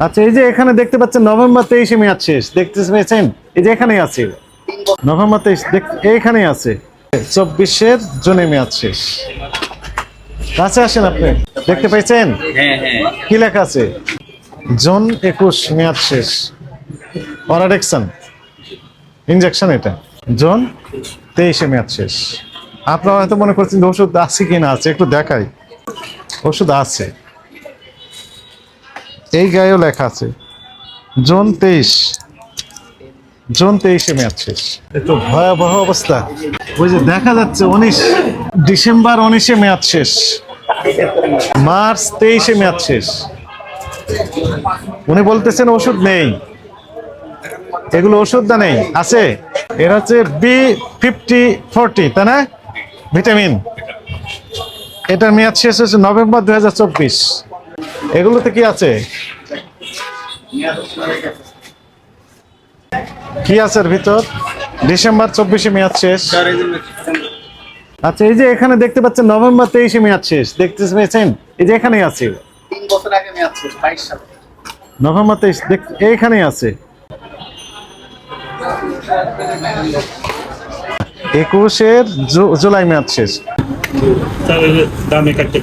আচ্ছা এই যে এখানে দেখতে পাচ্ছেন নভেম্বর তেইশে মেয়াদ শেষ। দেখতে পেয়েছেন এই যে এখানেই আছে। নভেম্বর তেইশ এইখানেই আছে। চব্বিশের জুনে মেয়াদ শেষ। কাছে আসেন আপনি। দেখতে পেয়েছেন হ্যাঁ হ্যাঁ। কি লেখা আছে? জুন একুশ মেয়াদ শেষ। অরাডেকশন। ইনজেকশন এটা। জুন তেইশে মেয়াদ শেষ। আপনারা হয়তো মনে করছেন ওষুধ আছে কি না আছে একটু দেখাই। ওষুধ আছে। এই গায়েও লেখা আছে, জুন তেইশ। জুন তেইশে ম্যাচ শেষ। একটু ভয়াবহ অবস্থা। ওই যে দেখা যাচ্ছে উনিশ, ডিসেম্বর উনিশে ম্যাচ শেষ। মার্চ তেইশে ম্যাচ শেষ। উনি বলতেছেন ওষুধ নেই। এগুলো ওষুধ না নেই? আছে। এরা হচ্ছে বি ফিফটি ফোরটি, তাই না? ভিটামিন। এটার মেয়াদ শেষ হচ্ছে নভেম্বর দু হাজার চব্বিশ। এগুলোতে কি আছে? কি আছে এর ভিতর? ডিসেম্বর চব্বিশে মেয়াদ শেষ। আচ্ছা এই যে এখানে দেখতে পাচ্ছেন নভেম্বর তেইশে মেয়াদ শেষ। দেখতে পেয়েছেন এই যে এখানেই আছে। নভেম্বর তেইশ দেখ- এইখানেই আছে। একুশের জুলাই মেয়াদ শেষ। দামে কাটতে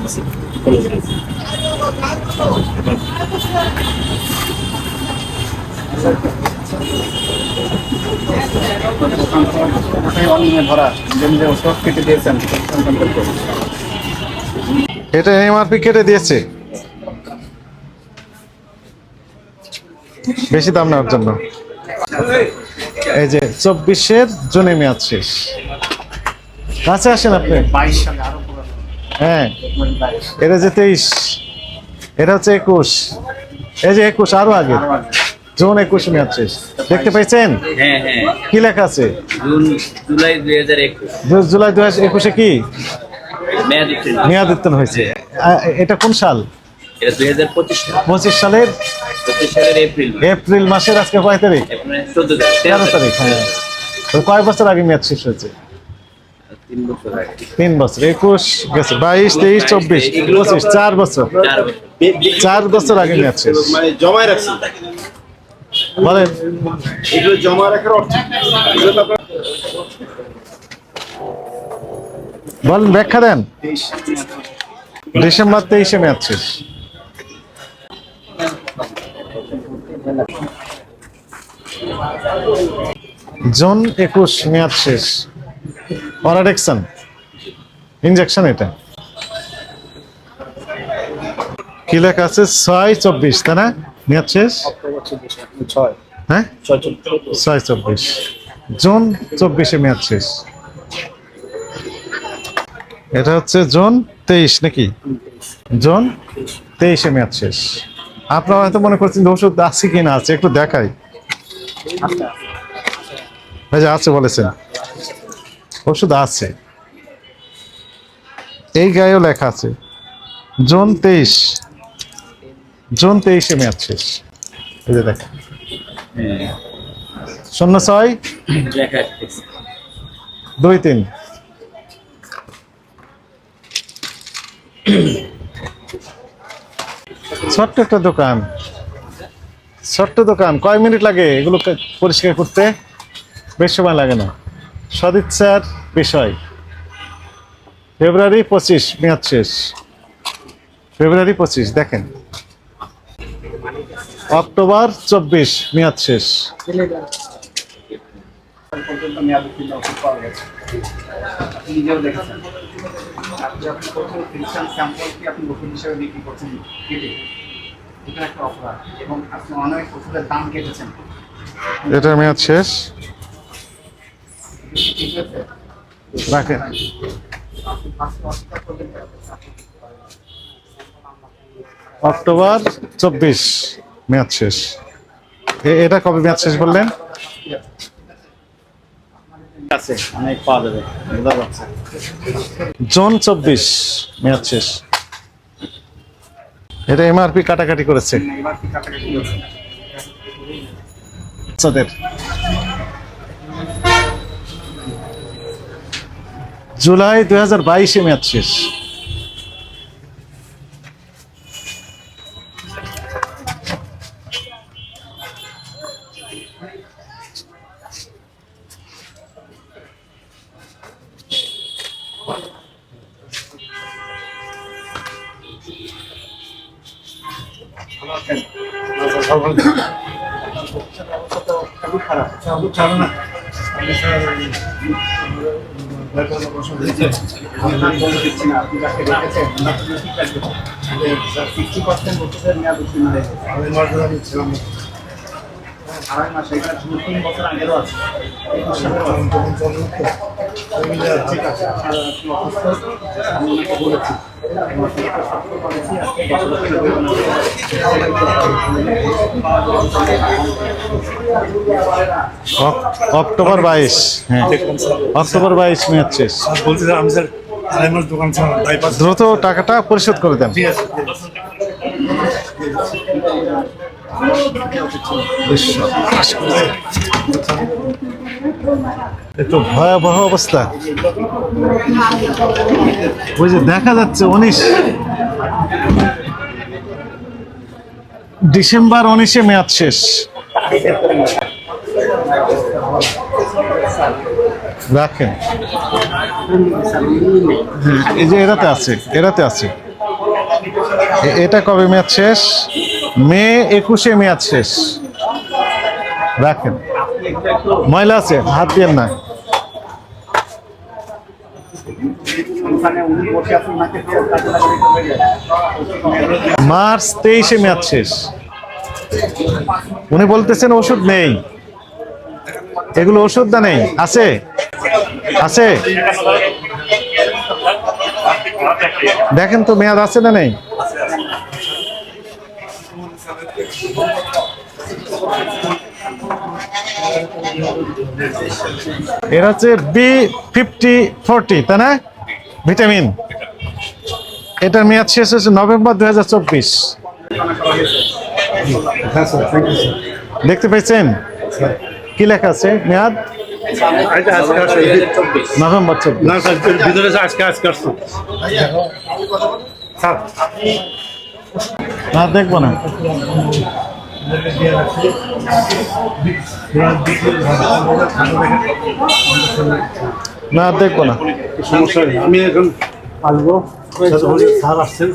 কেটে দিয়েছে। বেশি দাম নেওয়ার জন্য। এই যে চব্বিশের জুনে মেয়াদ শেষ। কাছে আসেন আপনি। হ্যাঁ এটা যে তেইশ, এটা হচ্ছে একুশ। এই যে একুশ, আরও আগে। জুন একুশ মেয়াদ শেষ। দেখতে পাইছেন? হ্যাঁ হ্যাঁ। কি লেখা আছে? জুন জুলাই দুই হাজার একুশ। জুলাই হাজার একুশে কি? মেয়াদ উত্তীর্ণ। হয়েছে। এটা কোন সাল? পঁচিশ সালের? এপ্রিল মাসের আজকে কয় তারিখ? তেরো তারিখ। হ্যাঁ। তো কয় বছর আগে মেয়াদ শেষ হয়েছে? তিন বছর আগে। তিন বছর। একুশ গেছে বাইশ তেইশ চব্বিশ পঁচিশ চার বছর। চার বছর। চার বছর আগে মেয়াদ শেষ। মানে জমায় রাখছি। বলেন। এগুলো জমা রাখার অর্থ বলেন ব্যাখ্যা দেন। ডিসেম্বর তেইশে মেয়াদ শেষ জুন একুশ মেয়াদ শেষ। অরাডেকশন ইনজেকশন এটা। কি লেখা আছে? ছয় চব্বিশ তাই না? মেয়াদ শেষ? হ্যাঁ? ছয় চব্বিশ। জুন চব্বিশে মেয়াদ শেষ। এটা হচ্ছে জুন তেইশ নাকি? জুন তেইশে মেয়াদ শেষ। আপনারা হয়তো মনে করছেন ওষুধ আছে কি না আছে একটু দেখাই। যে আছে বলেছেন। ওষুধ আছে। এই গায়েও লেখা আছে। জুন তেইশ। জুন তেইশে মেয়াদ শেষ। এই যে দেখা শূন্য ছয় দুই তিন। ছোট্ট একটা দোকান। ছোট্ট দোকান। কয় মিনিট লাগে এগুলো পরিষ্কার করতে? বেশ সময় লাগে না। সদিচ্ছার বিষয়। ফেব্রুয়ারি পঁচিশ মেয়াদ শেষ। ফেব্রুয়ারি পঁচিশ দেখেন। অক্টোবর চব্বিশ মেয়াদ শেষ। পর্যন্ত মেয়াদ শেষ। রাখেন। অক্টোবর চব্বিশ। মেয়াদ শেষ। এটা কবে মেয়াদ শেষ বললেন? আছে অনেক পাওয়া যাবে বোঝা যাচ্ছে। জুন চব্বিশ মেয়াদ শেষ। এটা এমআরপি কাটাকাটি করেছে। জুলাই দুই হাজার বাইশে মেয়াদ শেষ। গেছে আড়াই মাস এখানে দু তিন বছর আগেরও আছে। একুশ সালেরও আছে। ঠিক আছে অসুস্থ। আমি বলেছি। অক্টোবর বাইশ হ্যাঁ। অক্টোবর বাইশ মেয়াদ শেষ স্যার আমি স্যার দোকান দ্রুত টাকাটা পরিশোধ করে দেন। ঠিক আছে। একটু ভয়াবহ অবস্থা। ওই যে দেখা যাচ্ছে উনিশ ডিসেম্বর, উনিশে মেয়াদ শেষ। রাখেন। এই যে এরাতে আছে এরাতে আছে। এটা কবে মেয়াদ শেষ? মে একুশে মেয়াদ শেষ। রাখেন। ময়লা আছে, হাত দিয়ে না। মার্চ তেইশে মেয়াদ শেষ। উনি বলতেছেন ওষুধ নেই। এগুলো ওষুধ না নেই? আছে? আছে? দেখেন তো মেয়াদ আছে না নেই? এর হচ্ছে বি ফিফটি ফোরটি তাই না? ভিটামিন। এটার মেয়াদ শেষ হচ্ছে নভেম্বর দুই হাজার চব্বিশ। দেখতে পেয়েছেন? কি লেখা আছে? মেয়াদ? আজকে আজকে আসছে নভেম্বর চব্বিশ। না স্যার না। না না দেখব না। সমস্যা নেই। আমি এখন আসব। স্যার আসছেন।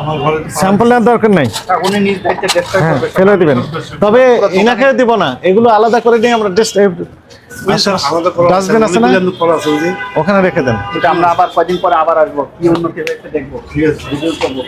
আমার ঘরে তো স্যাম্পল নেওয়ার দরকার নাই। হ্যাঁ ফেলে দিবেন। তবে ইনাকে দিব না। এগুলো আলাদা করে দিয়ে আমরা ডাস্টবিন আছে। না? বুঝি ওখানে রেখে দেন। এটা আমরা আবার কদিন পরে আবার আসব। কি উন্নতি হয়েছে দেখব। ঠিক আছে করব।